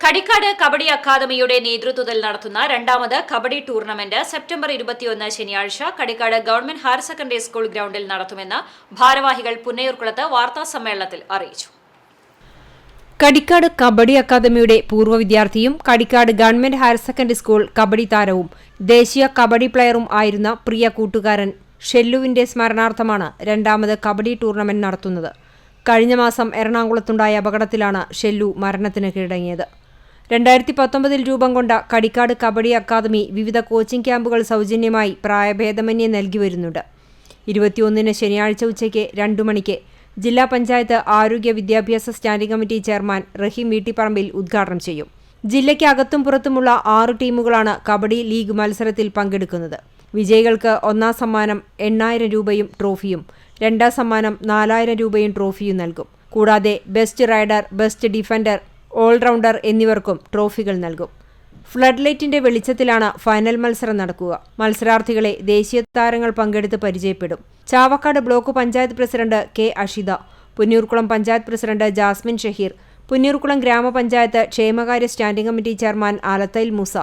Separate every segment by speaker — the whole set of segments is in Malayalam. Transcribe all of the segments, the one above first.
Speaker 1: കടിക്കാട് കബഡി അക്കാദമിയുടെ നേതൃത്വത്തിൽ നടത്തുന്ന രണ്ടാമത് കബഡി ടൂർണമെന്റ് സെപ്റ്റംബർ ഇരുപത്തിയൊന്ന് ശനിയാഴ്ച Kadikkad government higher secondary school ഗ്രൗണ്ടിൽ നടത്തുമെന്ന് ഭാരവാഹികൾ പുന്നയൂർക്കുളത്ത് വാർത്താ സമ്മേളനത്തിൽ അറിയിച്ചു.
Speaker 2: കടിക്കാട് കബഡി അക്കാദമിയുടെ പൂർവ വിദ്യാർത്ഥിയും Kadikkad government higher secondary school kabaddi താരവും ദേശീയ കബഡി പ്ലെയറും ആയിരുന്ന പ്രിയ കൂട്ടുകാരൻ ഷെല്ലുവിന്റെ സ്മരണാർത്ഥമാണ് രണ്ടാമത് കബഡി ടൂർണമെന്റ് നടത്തുന്നത്. കഴിഞ്ഞ മാസം എറണാകുളത്തുണ്ടായ അപകടത്തിലാണ് ഷെല്ലു മരണത്തിന് കീഴടങ്ങിയത്. രണ്ടായിരത്തി പത്തൊമ്പതിൽ രൂപം കൊണ്ട കടിക്കാട് കബഡി അക്കാദമി വിവിധ കോച്ചിംഗ് ക്യാമ്പുകൾ സൗജന്യമായി പ്രായഭേദമന്യേ നൽകി വരുന്നുണ്ട്. ഇരുപത്തിയൊന്നിന് ശനിയാഴ്ച ഉച്ചയ്ക്ക് രണ്ടു മണിക്ക് ജില്ലാ പഞ്ചായത്ത് ആരോഗ്യ വിദ്യാഭ്യാസ standing committee chairman Rahim Veettipparambil ഉദ്ഘാടനം ചെയ്യും. ജില്ലയ്ക്ക് അകത്തും പുറത്തുമുള്ള ആറ് ടീമുകളാണ് കബഡി ലീഗ് മത്സരത്തിൽ പങ്കെടുക്കുന്നത്. വിജയികൾക്ക് ഒന്നാം സമ്മാനം എണ്ണായിരം രൂപയും ട്രോഫിയും രണ്ടാം സമ്മാനം നാലായിരം രൂപയും ട്രോഫിയും നൽകും. കൂടാതെ best raider best defender all rounder എന്നിവർക്കും ട്രോഫികൾ നൽകും. ഫ്ലഡ് ലൈറ്റിന്റെ വെളിച്ചത്തിലാണ് ഫൈനൽ മത്സരം നടക്കുക. മത്സരാർത്ഥികളെ ദേശീയ താരങ്ങൾ പങ്കെടുത്ത് പരിചയപ്പെടും. Chavakkad block panchayat president K Ashitha Punnoorkulam panchayat president Jasmin Shaheer Punnoorkulam gramapanchayat ക്ഷേമകാര്യ standing committee chairman Alathayil Moosa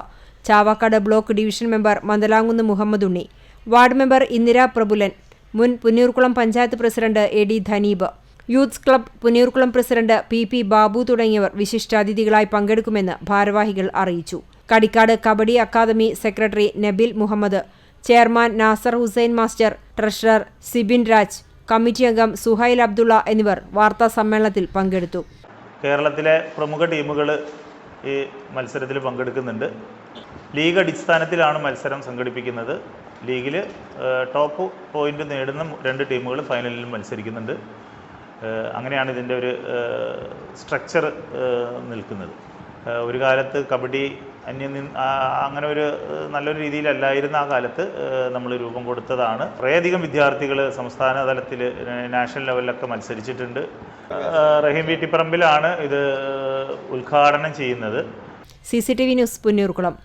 Speaker 2: Chavakkad block division member Mandalamkunnu Muhammad Unni ward member Indira Prabulan മുൻ Punnoorkulam panchayat president A D Dhaneeb youth club Puneerkulam president P P Babu തുടങ്ങിയവർ വിശിഷ്ടാതിഥികളായി പങ്കെടുക്കുമെന്ന് ഭാരവാഹികൾ അറിയിച്ചു. Kadikkad kabaddi academy secretary Nabil Muhammad chairman Nasser Hussain master treasurer Sibin Raj committee അംഗം സുഹൈൽ അബ്ദുള്ള എന്നിവർ വാർത്താ സമ്മേളനത്തിൽ പങ്കെടുത്തു.
Speaker 3: കേരളത്തിലെ പ്രമുഖ ടീമുകൾ ഈ മത്സരത്തിൽ പങ്കെടുക്കുന്നുണ്ട്. ലീഗ് അടിസ്ഥാനത്തിലാണ് മത്സരം സംഘടിപ്പിക്കുന്നത്. ലീഗിൽ ടോപ്പ് പോയിന്റ് നേടുന്ന രണ്ട് ടീമുകൾ ഫൈനലിൽ മത്സരിക്കുന്നുണ്ട്. അങ്ങനെയാണ് ഇതിന്റെ ഒരു സ്ട്രക്ചർ നിൽക്കുന്നത്. ഒരു കാലത്ത് കബഡി അന്യം അങ്ങനെ ഒരു നല്ലൊരു രീതിയിലല്ലായിരുന്ന ആ കാലത്ത് നമ്മൾ രൂപം കൊടുത്തതാണ്. കുറേയധികം വിദ്യാർത്ഥികൾ സംസ്ഥാന തലത്തിൽ നാഷണൽ ലെവലിലൊക്കെ മത്സരിച്ചിട്ടുണ്ട്. റഹീം വീട്ടിപ്പറമ്പിലാണ് ഇത് ഉദ്ഘാടനം ചെയ്യുന്നത്.
Speaker 2: C C T V news Punnoorkulam.